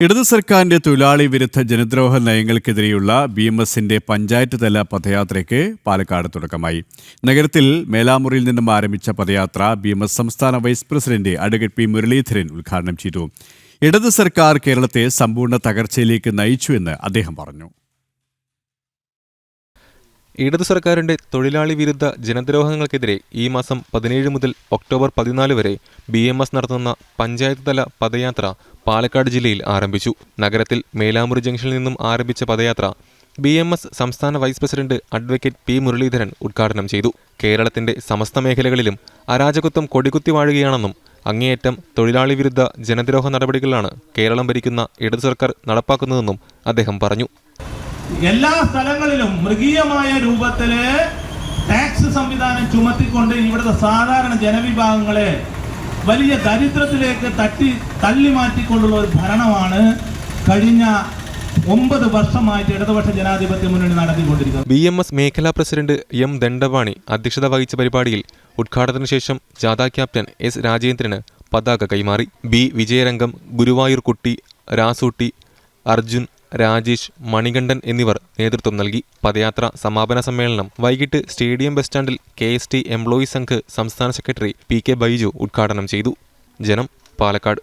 ഇടതു സർക്കാരിന്റെ തൊഴിലാളി വിരുദ്ധ ജനദ്രോഹ നയങ്ങൾക്കെതിരെയുള്ള ബി എം എസിന്റെ പഞ്ചായത്ത് തല പദയാത്രയ്ക്ക് പാലക്കാട് തുടക്കമായി. നഗരത്തിൽ മേലാമുറിയിൽ നിന്നും ആരംഭിച്ച പദയാത്ര ബി എം എസ് സംസ്ഥാന vice president advocate P Muraleedharan ഉദ്ഘാടനം ചെയ്തു. ഇടതു സർക്കാർ കേരളത്തെ സമ്പൂർണ തകർച്ചയിലേക്ക് നയിച്ചുവെന്ന് അദ്ദേഹം പറഞ്ഞു. ഇടതു സർക്കാരിന്റെ തൊഴിലാളി വിരുദ്ധ ജനദ്രോഹങ്ങൾക്കെതിരെ ഈ മാസം പതിനേഴ് മുതൽ ഒക്ടോബർ പതിനാല് വരെ ബി എം എസ് നടത്തുന്ന പഞ്ചായത്ത് തല പദയാത്ര പാലക്കാട് ജില്ലയിൽ ആരംഭിച്ചു. നഗരത്തിൽ മേലാമുറി ജംഗ്ഷനിൽ നിന്നും ആരംഭിച്ച പദയാത്ര ബി എം എസ് സംസ്ഥാന vice president advocate P Muraleedharan ഉദ്ഘാടനം ചെയ്തു. കേരളത്തിന്റെ സമസ്ത മേഖലകളിലും അരാജകത്വം കൊടികുത്തി വാഴുകയാണെന്നും അങ്ങേയറ്റം തൊഴിലാളി വിരുദ്ധ ജനദ്രോഹ നടപടികളാണ് കേരളം ഭരിക്കുന്ന ഇടതു സർക്കാർ നടപ്പാക്കുന്നതെന്നും അദ്ദേഹം പറഞ്ഞു. എല്ലാ സ്ഥലങ്ങളിലും മൃഗീയമായ രൂപത്തിൽ ടാക്സ് സംവിധാനം ചുമത്തിക്കൊണ്ട് ഇവിടുത്തെ സാധാരണ ജനവിഭാഗങ്ങളെ വലിയ ദരിദ്രത്തിലേക്ക് തട്ടി തള്ളി മാറ്റിക്കൊണ്ടുള്ള ഒരു ഭരണമാണ് കഴിഞ്ഞ ഒമ്പത് വർഷമായിട്ട് ഇടതുപക്ഷ ജനാധിപത്യ മുന്നണി നടത്തിക്കൊണ്ടിരിക്കുന്നത്. ബി എം എസ് മേഖലാ പ്രസിഡന്റ് എം ദണ്ഡവാണി അധ്യക്ഷത വഹിച്ച പരിപാടിയിൽ ഉദ്ഘാടനത്തിന് ശേഷം ജാഥ ക്യാപ്റ്റൻ എസ് രാജേന്ദ്രന് പതാക കൈമാറി. ബി വിജയരംഗം ഗുരുവായൂർ കുട്ടി രാസൂട്ടി അർജുൻ രാജേഷ് മണികണ്ഠൻ എന്നിവർ നേതൃത്വം നൽകി. പദയാത്ര സമാപന സമ്മേളനം വൈകിട്ട് സ്റ്റേഡിയം ബസ് സ്റ്റാൻഡിൽ K S T employees Sangh സംസ്ഥാന സെക്രട്ടറി പി കെ ബൈജു ഉദ്ഘാടനം ചെയ്തു. ജനം പാലക്കാട്.